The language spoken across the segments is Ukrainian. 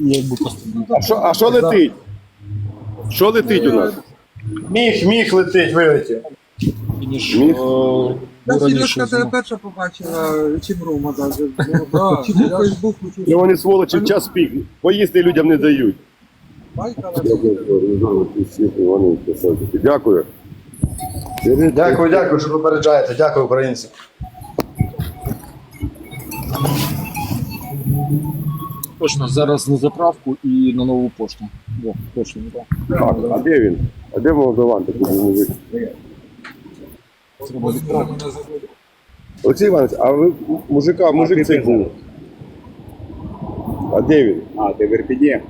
Якби А що, а що летить? Що летить у нас? Міг, міг летить, вилетів. Міг? Та раніше Сережка тебе перша побачила, чим Рома навіть. Чи Фейсбуку, чи Ну вони сволочі в час пік. Поїсти людям не дають. байкала. Дякую. Дякую, дякую, що попереджаєте. Дякую, українці. Точно, зараз на заправку і на нову пошту. О, точно, так. Так, а де він? А де Молдаван такий був мужик? Треба відправити. Олексій Іванович, а ви мужика, мужик цей був. А де він? А, ти в Ірпіні?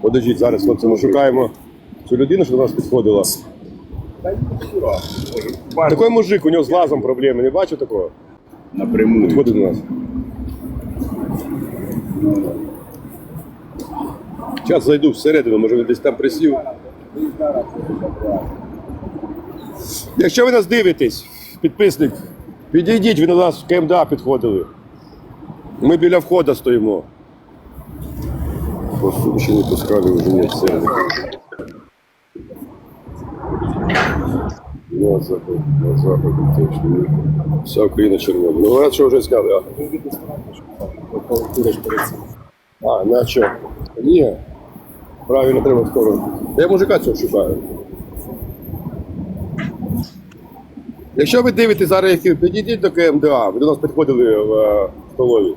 Подождіть, зараз хлопці, ми шукаємо цю людину, що до нас підходила. Такий мужик, у нього з глазом проблеми, не бачу такого? Напряму. Підходить до нас. Зараз зайду всередину, може він десь там присів. Якщо ви нас дивитесь, підписник, підійдіть, ви до нас в КМДА підходили. Ми біля входу стоїмо. Ще не пускали вже ні це. На заход, на заход, точно. Вся Україна червона. Ну, говорят, що вже зняли, а? На що? Ні. Правильно, треба в. Я мужика цього шукаю. Якщо ви дивитесь зараз, які підійдіть до КМДА, ви до нас підходили в е, столові.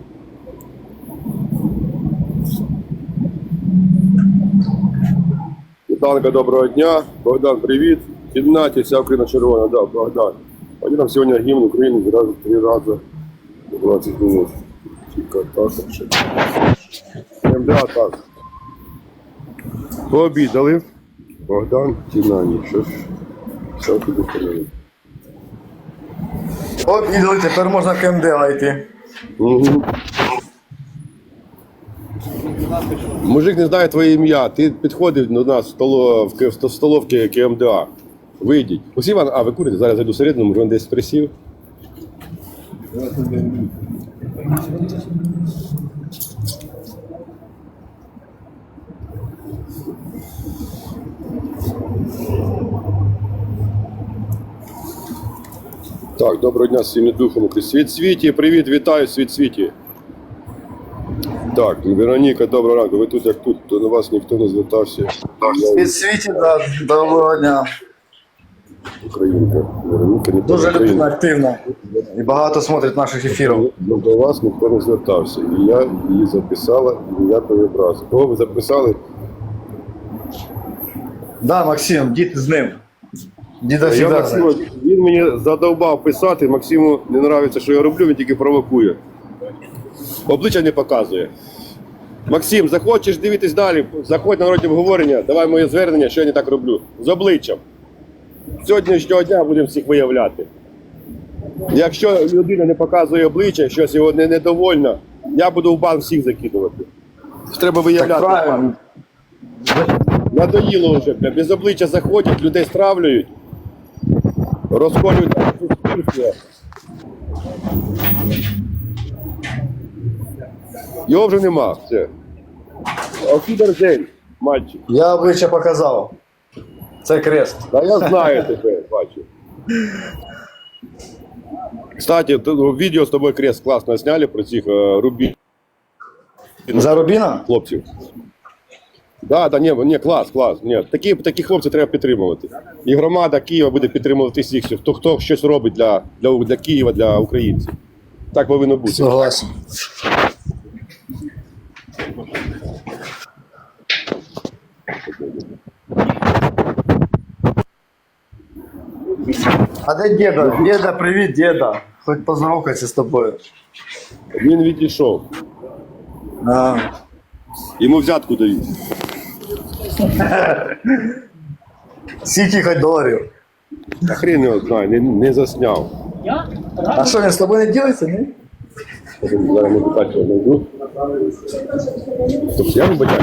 Вітанка, доброго дня. Богдан, привіт. Кімнаті, вся Україна червона, да, Богдан. Вони нам сьогодні гімн України зразу три рази по 20 минут. Ще. КМДА так. Пообідали. Богдан, Тінані. Що ж, що тобі сказали? Обідали, тепер можна в КМД йти. Угу. Мужик не знає твоє ім'я. Ти підходив до нас в, столо, в, столовки КМДА. Вийдіть. Усі Іван, а ви курите? Зараз зайду всередину, може він десь присів. Так, доброго дня всім духом. Світ світі, привіт, вітаю, світ світі. Так, Вероніка, доброго ранку. Ви тут як тут, то на вас ніхто не звертався. Я Від світі, да, доброго дня. Українка. Вероніка, ніхто Дуже не людина активна. І багато смотрить наших ефірів. Ну, до вас ніхто не звертався. І я її записала, і ніякої образи. Кого ви записали? Да, Максим, дід з ним. Діда Я. Максиму, він мені задовбав писати, Максиму не подобається, що я роблю, він тільки провокує. Обличчя не показує. Максим, захочеш дивитись далі, заходь на народні обговорення, давай моє звернення, що я не так роблю. З обличчям. Сьогоднішнього дня будемо всіх виявляти. Якщо людина не показує обличчя, щось його не недовольно, я буду в бан всіх закидувати. Треба Так виявляти. правильно. Надоїло вже, без обличчя заходять, людей стравлюють, розколюють суспільство. Його вже нема, все. Офідерзель, мальчик. Я обличчя показав. Це крест. Та я знаю тебе, бачу. Кстати, ну, відео з тобою крест класно зняли про цих е, рубі За Рубіна? хлопців. Да, да, ні, ні, клас, клас. Ні. Такі, такі хлопці треба підтримувати. І громада Києва буде підтримувати всіх, хто, хто щось робить для, для, для Києва, для українців. Так повинно бути. Согласен. А де діда? Діда, привіт, діда. Хоч поздоровкайся з тобою. Він відійшов. А, Йому взятку дають. Скільки хоч доларів. Та хрен його знає, не, не засняв. А що, він з тобою не ділиться, ні? Зараз ми бачимо знайду. Тобто я не бачаю.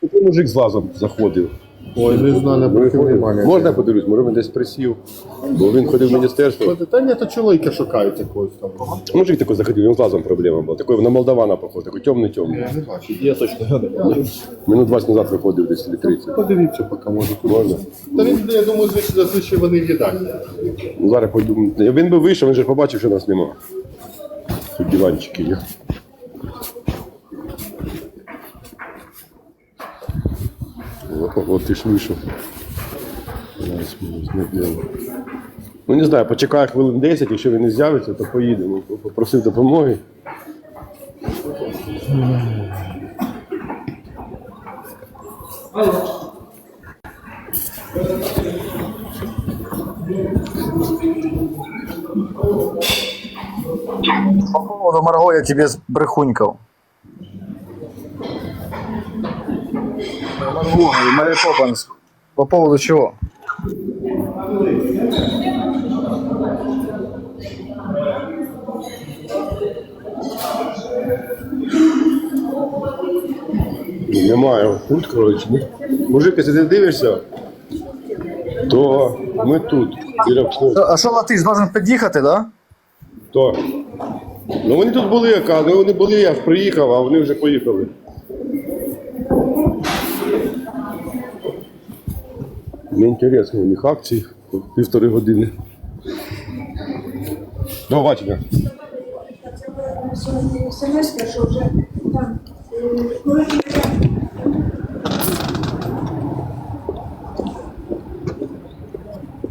Такий мужик з лазом заходив. Ой, не знаю, не обратив внимання. Можна я подивлюсь, може він десь присів, бо він ходив в міністерство. Та ні, то чоловіка шукають якогось там. Мужик такой заходил, у него глазом проблема была. Такой на молдавана похож, такой темный темный. Я не бачу. Я точно Минут 20 назад виходив десь или 30. Подивіться, поки може. Можна? Та він, я думаю, звичайно, зазвичай вони їдать. Ну, Зараз пойду. Він би вийшов, він же ж побачив, що нас нема. Тут диванчики є. От ти ж вийшов. Ну не знаю, почекаю хвилин 10, якщо він не з'явиться, то поїдемо. Попросив допомоги. По поводу Марго я тебе брехунькал. Мэри Поппинс. По поводу чего? Немає. Тут, коротше. Мужик, якщо ти дивишся, то ми тут. Біля входу. А що Латиш должен під'їхати, да? То. Ну вони тут були, яка, ну вони були, я ж приїхав, а вони вже поїхали. Мені інтересно, у них акції півтори години. До побачення.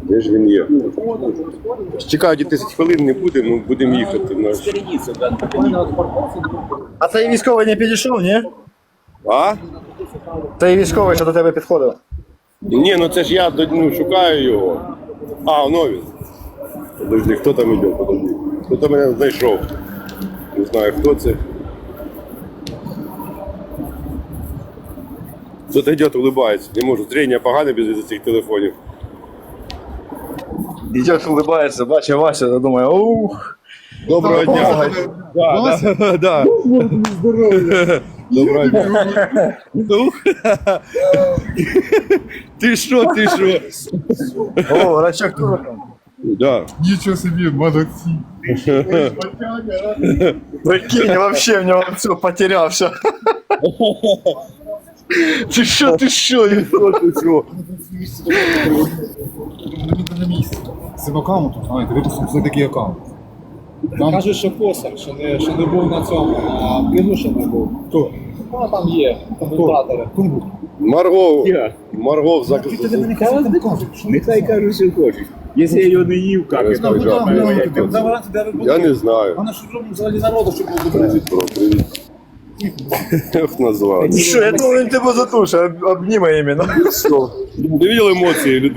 Де ж він є? Чекаю 10 хвилин, не буде, ну будемо їхати. Наш. А цей військовий не підійшов, ні? А? Цей військовий, що до тебе підходив. Ні, ну це ж я ну, шукаю його. А, воно він. Подожди, хто там йде? Подожди. Хто там мене знайшов? Не знаю, хто це. Хто-то йде, улыбається. Не можу. Зрення погане без цих телефонів. Іде, улыбається, бачить Вася, я думаю, ух. Доброго дня. Да, да, да. Доброго дня. Ну, Ти що, ти що? О, рачок тоже там. Да. Нічого собі, молодці. Прикинь, вообще в нього все потерявся. Ти що, ти що? Ти що? на місці. З цим аккаунтом, знаєте, випустив все такий аккаунт. Там... Кажуть, що косар, що не, що не був на цьому, а пліну ще не був. Хто? Ну, там є коментатори. Хто? Марго, Я. Марго в Ти не казав, там кажуть, що Нехай кажуть, що хочуть. Якщо я його не їв, як я Там як Я не знаю. Вона ж робить взагалі народу, щоб було добре. Про привіт. Ох, назвав. Що, я думаю, він тебе затушить, об- обніме іменно. Ти бачив емоції?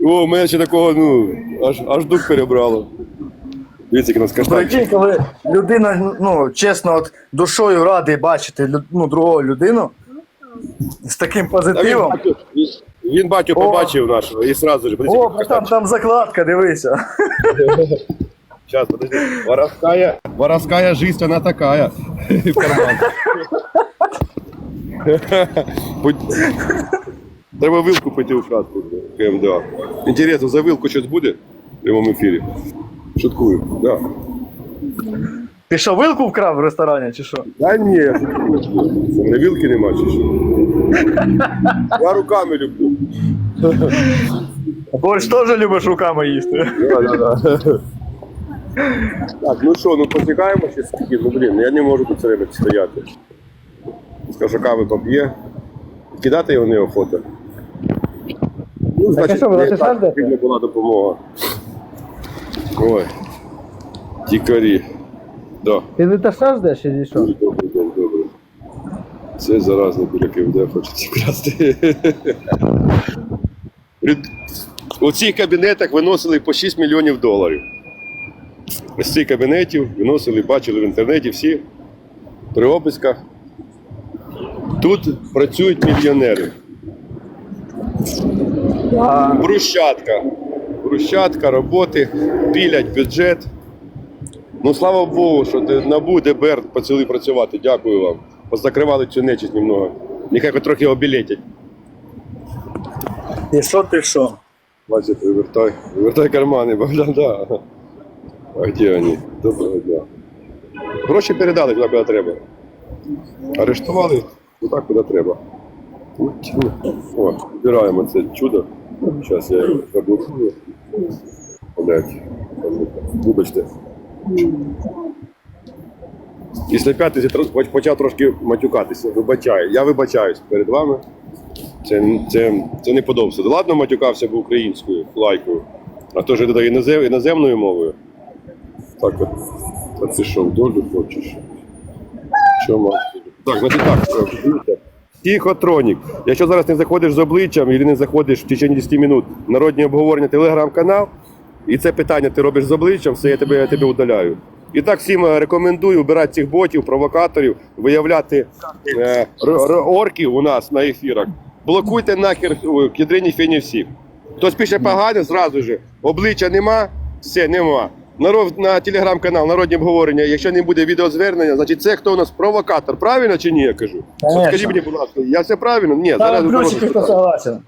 О, у мене ще такого, ну, аж, аж дух перебрало. Дивіться, як нас каштанчик. Прикинь, коли людина, ну, чесно, от душою радий бачити лю- ну, другу людину з таким він, позитивом. батю, він батю побачив нашого і сразу ж. О, там, там закладка, дивися. Сейчас, подожди. Воровская, воровская жизнь, она такая. В карман. Будь- Треба вилку пойти у хатку. КМДА. Інтересно, за вилку щось буде в прямому ефірі? Шуткую, да. Ти що, вилку вкрав в ресторані, чи що? Да ні. На вилки нема чи що? Я руками люблю. Борщ теж любиш руками їсти. Да, да, да. Так, ну що, ну потікаємо ще скільки, ну блін, я не можу тут все время стояти. Скажу, кави поп'є. Кидати його неохота. Ну, значить, не так була допомога. Ой. Тікарі. Да. Ти не теж ждеш, чи що? Дуже добре, добре, добре. Це заразно біля КМД хочеться красти. У цих кабінетах виносили по 6 мільйонів доларів. З цих кабінетів виносили, бачили в інтернеті всі при обисках. Тут працюють мільйонери. Брущатка. Брущатка, роботи, пілять бюджет. Ну слава Богу, що НАБУ, ДБР почали працювати. Дякую вам. Позакривали цю нечисть немного. Нехай хоч трохи обілетять. І що ти що? Бачите, вивертай, вивертай кармани, Богдан, да. А де вони? Доброго дня. Гроші передали куди, куди треба. Арештували туди, куди треба. О, збираємо це чудо. Зараз я заблокую. Блять. Вибачте. Після п'ятниці почав трошки матюкатися. Вибачаю. Я вибачаюсь перед вами. Це, це, це не подобається. Ладно, матюкався б українською лайкою, а то ж додає інозем, іноземною мовою. Так от. Та ти що, в долю хочеш? Чому? Так, значить так, дивіться. Тихотронік. Якщо зараз не заходиш з обличчям і не заходиш в течение 10 минут народні обговорення телеграм-канал, і це питання ти робиш з обличчям, все я тебе, я тебе удаляю. І так всім е, рекомендую обирати цих ботів, провокаторів, виявляти е, орків у нас на ефірах. Блокуйте нахер о, к ядрині фені всіх. Хтось пише погано, зразу ж. Обличчя нема, все, нема. Народ на телеграм-канал, народні обговорення. Якщо не буде відеозвернення, значить це хто у нас провокатор. Правильно чи ні? Я кажу. От Скажіть мені, будь ласка, я все правильно? Ні, Там зараз плюсики, хто согласен.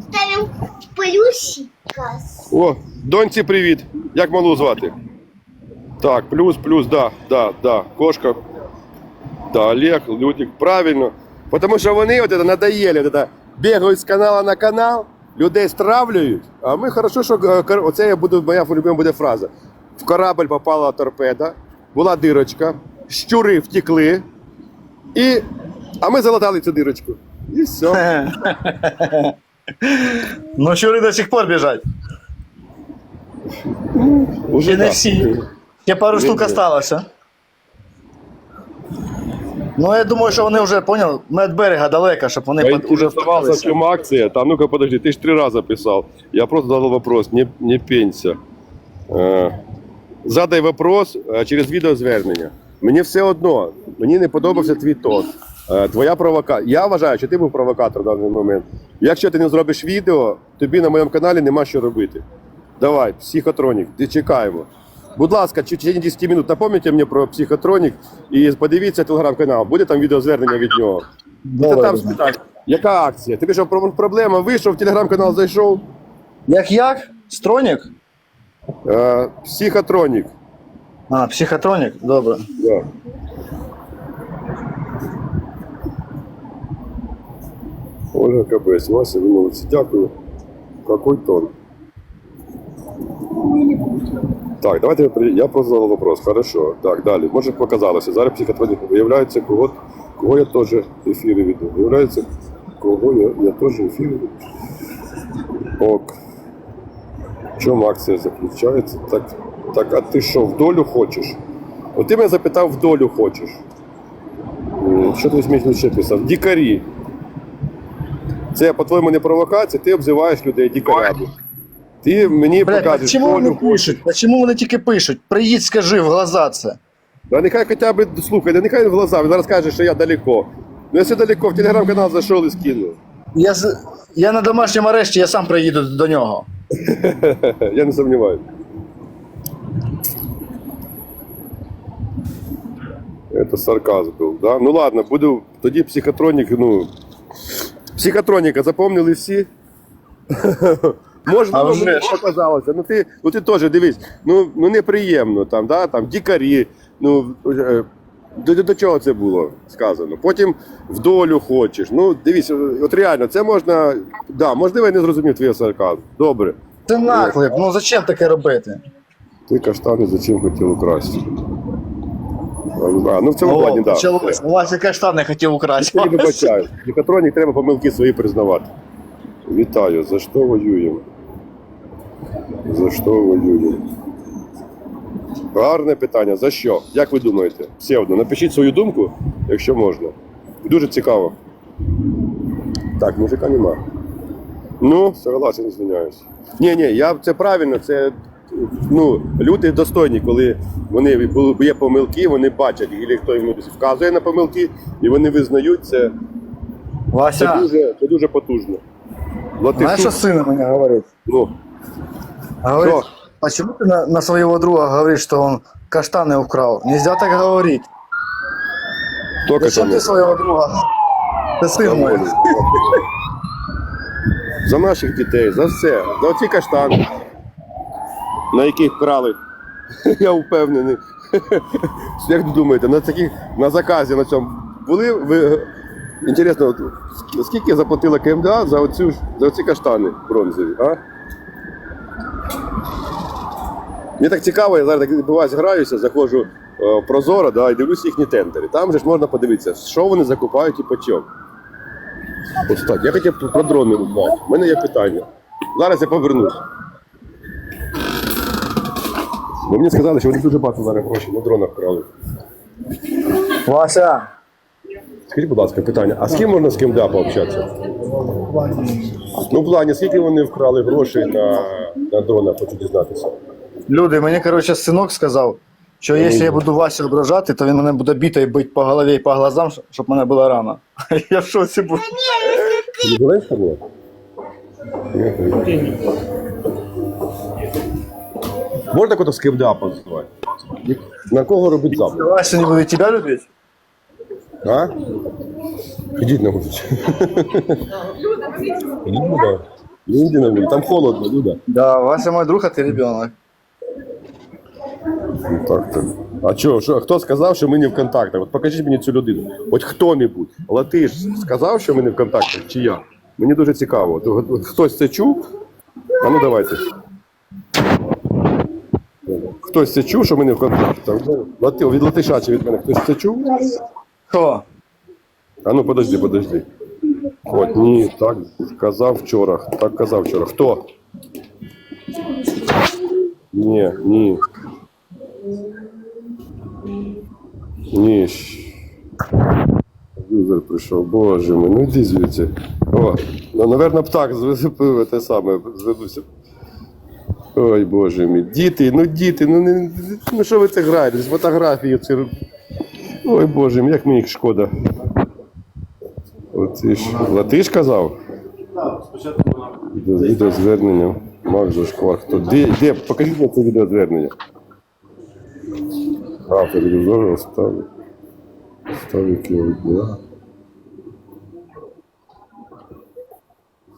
Ставим плюсика. О, доньці привіт. Як малу звати? Так, плюс, плюс, да, да, да. Кошка. Да, Олег, Лютик, правильно. Потому що вони от это надоели, от это, бігають з каналу на канал, людей стравлюють. А ми хорошо, що е, оце я буду, моя любима буде фраза. В корабль попала торпеда, була дирочка, щури втекли, і... а ми залатали цю дирочку. І все. Ну, щури до сих пор біжать. Уже не всі. Ще пару штук осталося. Ну, я думаю, що вони вже поняли, ми від берега далеко, щоб вони Я под- уже в втопилися. чем акция. Там, ну-ка, подожди, ты ж три раза писал. Я просто задал вопрос, не, не пенься. Е, задай вопрос е, через відеозвернення. Мені все одно, мені не подобався твій тон. Е, твоя провокація. Я вважаю, що ти був провокатор в даний момент. Якщо ти не зробиш відео, тобі на моєму каналі нема що робити. Давай, психотронік, ти чекаємо. Будь ласка, чи в течение 10 минут напомните мені про психотронік і подивіться телеграм-канал. Буде там відеозвернення від нього. Це Добре. там спитай, яка акція? Тобі що про- проблема? Вийшов, в телеграм-канал зайшов. Як як? Стронік? Е, психотронік. А, психотронік? Добре. Да. Ольга Кабець, Вася, ви молодці. Дякую. Какой тон? Так, давайте я задав вопрос. Хорошо. Так, далі. Може показалося. Зараз психотронік виявляється, кого, кого я теж ефіри веду. Виявляється, кого я, я теж ефіри веду. Ок. В чому акція заключається? Так, так, а ти що, в долю хочеш? От ти мене запитав, в долю хочеш. Що ти смішно ще писав? Дікарі. Це, по-твоєму, не провокація, ти обзиваєш людей дікарями. Ти мені Блядь, покажеш, чому вони хочеш. пишуть? Почему вони тільки пишуть? Приїдь, скажи в глаза це. Да нехай хоча б, слухай, да нехай в глаза, він зараз каже, що я далеко. Ну якщо далеко, в телеграм-канал зайшов і скинув. Я, з- я на домашньому арешті, я сам приїду до нього. Я не сомневаюсь. Это сарказм был, да? Ну ладно, буду. Тоді психотронік, ну. Психотроніка запомнили всі. Можна ну, вже мені. Ну ти, ну ти теж дивись, ну, ну неприємно там, да? там дікарі. Ну, е, до, до, до чого це було сказано? Потім в долю хочеш. Ну, дивись, от реально, це можна. Да, можливо, я не зрозумів твій сарказм. Добре. Це наклеп, ну зачем таке робити? Ти каштани зачем хотів украсти? А, ну в цьому плані, О, так. почалось. У вас і каштани хотів украсти. Я не вибачаю. Мікатронік треба помилки свої признавати. Вітаю. За що воюємо? За що воюємо? Гарне питання. За що? Як ви думаєте? Псевдо, напишіть свою думку, якщо можна. Дуже цікаво. Так, мужика нема. Ну, согласен, звиняюсь. Ні, ні, я це правильно, це ну, люди достойні, коли вони є помилки, вони бачать, і хто їм вказує на помилки, і вони визнають це. Це дуже, це дуже потужно. знаєш, що Латишу, мені говорить? ну, Говорит, Что? почему ты на, на своего друга говоришь, что он каштаны украл? Нельзя так говорить. тільки Зачем там. ты своего друга? Ты сын мой. за наших дітей, за все, за оці каштани, на яких крали. Я впевнений. Як ви думаєте, на таких на заказі на цьому були ви. Інтересно, от, скільки заплатила КМДА за оцю ж- за оці каштани бронзові, а? Мені так цікаво, я зараз так буває граюся, заходжу е, в Прозоро да, і дивлюся їхні тендери. Там же ж можна подивитися, що вони закупають і по чому. Ось так. Я хотів про дрони узнати. У мене є питання. Зараз я повернусь. Бо мені сказали, що вони дуже багато зараз грошей на дронах крали. Вася, Скажіть, будь ласка, питання, а з ким можна з ким да пообщатися? Ну, в плані, скільки вони вкрали грошей на, на дронах, хочу дізнатися. Люди, мені, коротше, синок сказав, що якщо я буду Васю ображати, то він мене буде бити і бити по голові і по глазам, щоб мене була рана. Я в шоці був. Не Зеленська була? Можна кого-то з КМДА позвати? На кого робить запит? Вася не буде тебе любити? А? Ідіть на вулицю. Люда. Ну, йди на вулицю. Там холодно, Люда. Да, Вася мой друг, а ти ребенок. Ну, так, так. А що, що, хто сказав, що ми не в контактах? От покажіть мені цю людину. Хоч хто-небудь. Латиш сказав, що ми не в контактах, чи я? Мені дуже цікаво. От, от, от Хтось це чув? А ну давайте. Хтось це чув, що ми не в контактах? Лати, від Латиша чи від мене хтось це чув? Хто? А ну подожди, подожди. От, ні, так казав вчора. Так казав вчора. Хто? Ні, ні. Ні. щ- Юзер прийшов, боже мій, ну йди звідси. О, ну, наверно, б так те саме, зведуся. Ой, боже мій. Діти, ну діти, ну не ну що ви це граєте? З фотографії це. Ой, боже мій, як мені їх шкода. Оці ж. Латиш казав? Відео- Відеозвернення. Мак Зашквар. Хто? Де, де? Покажіть мені це відеозвернення. Автор відеозвернення ставить. Ставить його дня.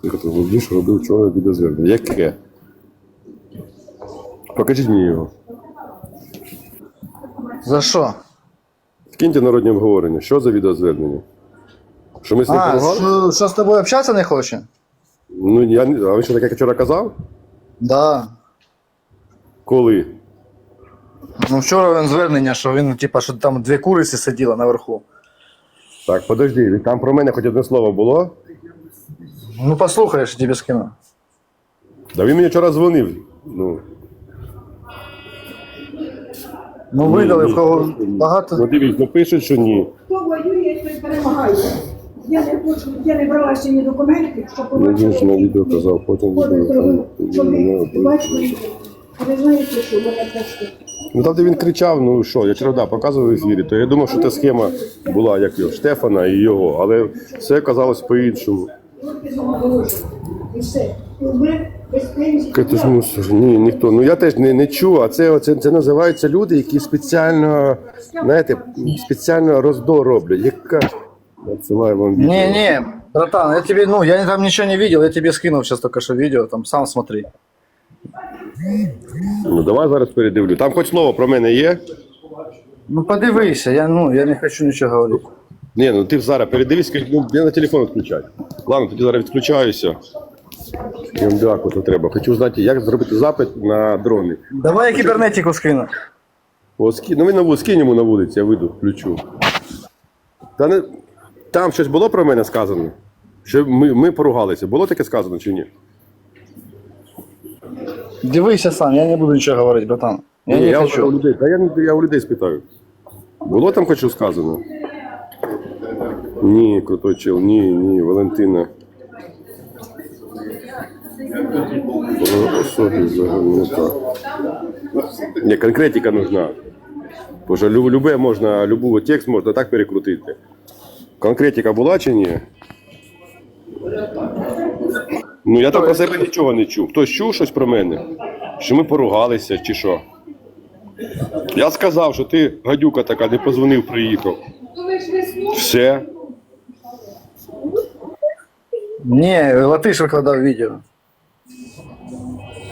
Хто Латиш робив вчора відеозвернення. Яке? Покажіть мені його. За що? Скиньте народні обговорення. Що за відеозвернення? Що ми з ним А, що, що з тобою общатися не хоче? Ну, я не. А ви що таке як вчора казав? Да. Коли? Ну вчора він звернення, що він, типа, що там дві куриці сиділи наверху. Так, подожди, там про мене хоч одне слово було. Ну послухаєш, я тобі скину. Да він мені вчора дзвонив. Ну, Ну видали в кого багато. ну дивись, ну пишуть, що ні. Хто воює, той перемагає. Я не хочу, я не брала ще ні документів, щоб Ну, він ж на побачити. відео казав, потім відео. зробив, щоб ну, бачили. Що мене просто. Ну там, де він кричав, ну що, я вчора да, показував в ефірі, то я думав, що та схема була як його, Штефана і його, але все казалось по-іншому. І все. Ж мусор. Ні, ніхто. Ну я теж не, не чув, а це, це, це називаються люди, які спеціально, знаєте, спеціально роздор роблять. Яка? Надсилаю вам відео. Не, не, братан, я тебе, ну, я там ничего не видел, я тебе скинул сейчас только что видео, там сам смотри. Ну давай зараз передивлю. Там хоч слово про мене є. Ну подивися, я, ну, я не хочу нічого говорити. Ні, ну ти зараз передивись, скажи, ну я на телефон відключай. Ладно, тоді зараз відключаюся. МДАку то треба. Хочу знати, як зробити запит на дрони. Давай я кібернетику скину. О, ски... Ну ви на скинь йому на вулиці, я вийду, включу. Та не... Там щось було про мене сказано? Що ми, ми поругалися. Було таке сказано чи ні? Дивися сам, я не буду нічого говорити, братан. Я ні, не я, хочу. у людей, та я, не- я у людей спитаю. Було там хоч що сказано? Ні, крутой чел, ні, ні, Валентина. Було Особі взагалі не так. Ні, конкретика нужна. Бо що люб- любе можна, любу текст можна так перекрутити. Конкретика була чи ні? Ну я там про себе нічого не чув. Хтось чув щось про мене? Що ми поругалися чи що? Я сказав, що ти гадюка така, не позвонив, приїхав. Все. Ні, Латиш викладав відео.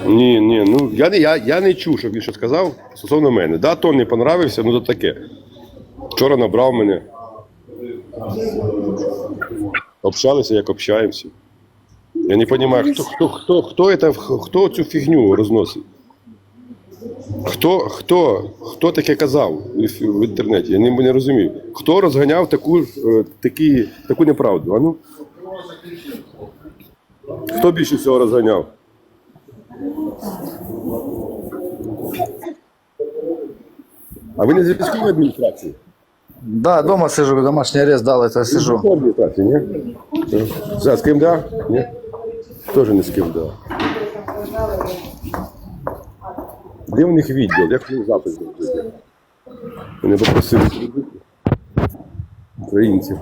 Ні, ні, ну я не, я, я не чув, щоб він що сказав стосовно мене. Да, тон не понравився, ну то таке. Вчора набрав мене. Общалися, як общаємося. Я не розумію, хто, хто, хто, хто, це, хто цю фігню розносить. Хто, хто, хто таке казав в, в інтернеті? Я не, не розумію. Хто розганяв таку, е, такі, таку неправду? А ну? Хто більше всього розганяв? А ви не з військової адміністрації? Да, дома сижу, домашній арест дали, то сижу. Адміністрації, ні? З ким да? Ні? Теж не ким. Де у них відділ? Як вони запис зробити? Вони попросили українців.